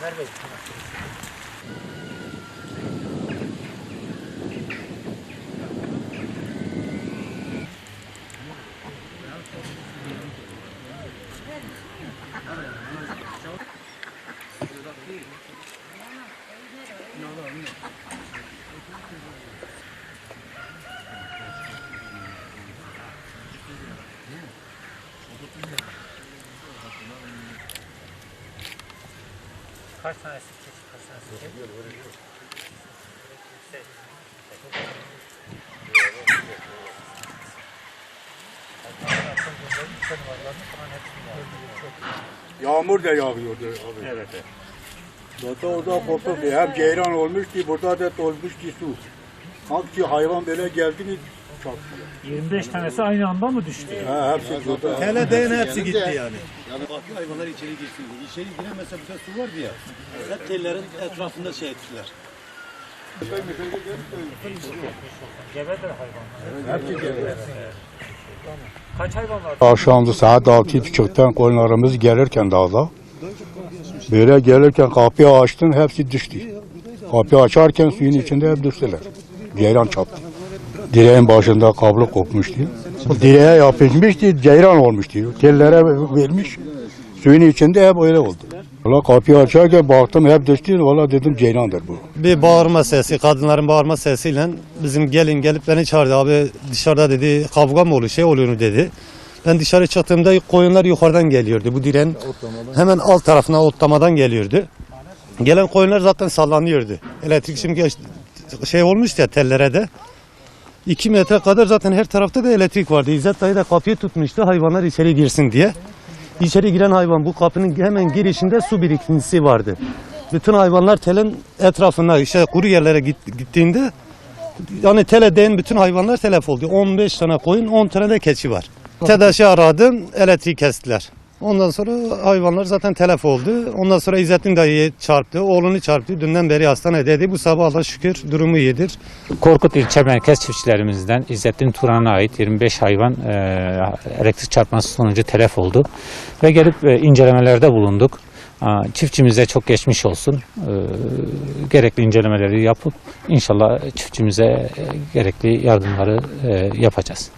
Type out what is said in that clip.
なるべく溜まってます。Yeah. Kaç tanesi keçi, kaç tanesi keçi? Yağmur da yağıyordu abi. Evet, evet. Zaten orada kopuk hem ceyran olmuş ki burada da dolmuş ki su. Hangi hayvan böyle geldi mi çarpıyor. 25 tanesi aynı anda mı düştü? Ha, hepsi burada. Hele değin hepsi gitti yani. Yani bakıyor hayvanlar içeri girsin diye. İçeri giremezse burada su vardı ya. Hep tellerin etrafında şey ettiler. Gebedir hayvanlar. Hepsi geldi. Kaç hayvan var? Akşamdı saat altı buçuktan koyunlarımız gelirken dağda. Böyle gelirken kapıyı açtım hepsi düştü. Kapıyı açarken suyun içinde hep düştüler. Ceyran çarptı. Direğin başında kablo kopmuştu. Direğe yapışmıştı, ceyran olmuştu. Tellere vermiş. Suyun içinde hep öyle oldu. Valla kapıyı açarken baktım hep düştü. Valla dedim ceyrandır bu. Bir bağırma sesi, kadınların bağırma sesiyle bizim gelin gelip beni çağırdı. Abi dışarıda dedi kavga mı oluyor, şey oluyor dedi. Ben dışarı çıktığımda koyunlar yukarıdan geliyordu. Bu direğin hemen alt tarafına otlamadan geliyordu. Gelen koyunlar zaten sallanıyordu. Elektrik şimdi şey olmuş ya tellere de. 2 metre kadar zaten her tarafta da elektrik vardı. İzzet dayı da kapıyı tutmuştu hayvanlar içeri girsin diye. İçeri giren hayvan bu kapının hemen girişinde su birikintisi vardı. Bütün hayvanlar telin etrafına işte kuru yerlere git- gittiğinde yani tele değen bütün hayvanlar telef oldu. 15 tane koyun 10 tane de keçi var. TEDAŞ'ı aradım elektriği kestiler. Ondan sonra hayvanlar zaten telef oldu. Ondan sonra İzzettin dayıyı çarptı, oğlunu çarptı. Dünden beri hastanedeydi. Bu sabah Allah şükür durumu iyidir. Korkut ilçe merkez çiftçilerimizden İzzettin Turan'a ait 25 hayvan e, elektrik çarpması sonucu telef oldu. Ve gelip e, incelemelerde bulunduk. Çiftçimize çok geçmiş olsun. E, gerekli incelemeleri yapıp inşallah çiftçimize e, gerekli yardımları e, yapacağız.